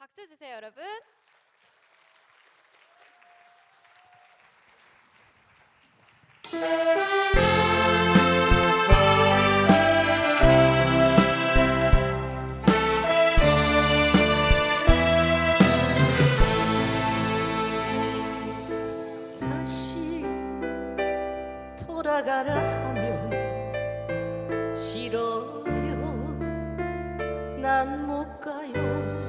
박수 주세요, 여러분. 다시 돌아가라 하면 싫어요 난 못 가요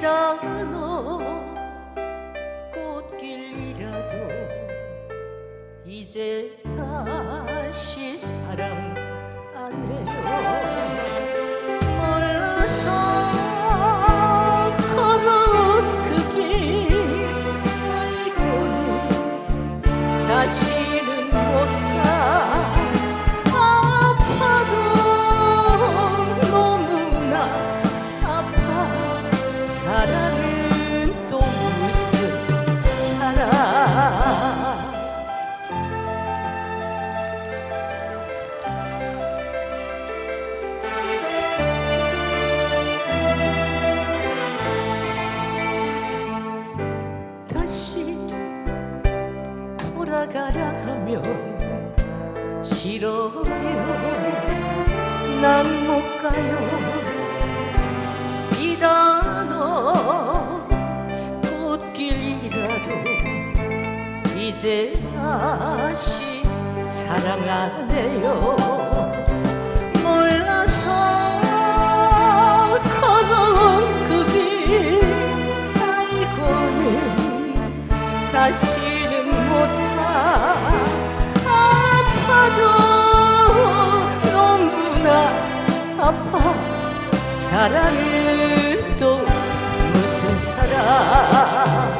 비단어 꽃길이라도 이제 다시 사랑 안 해요. 몰라서 걸어온 그길 알고는 다시 사랑은 또 무슨 사랑? 다시 돌아가라 하면 싫어요. 난 못 가요 이제 다시 사랑 안 해요. 몰라서 걸어온 그길 알고는 다시는 못가. 아파도 너무나 아파. 사랑은 또 무슨 사랑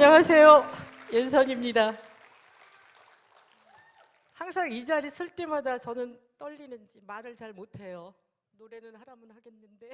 안녕하세요. 연선입니다. 항상 이 자리 쓸 때마다 저는 떨리는지 말을 잘 못해요. 노래는 하라면 하겠는데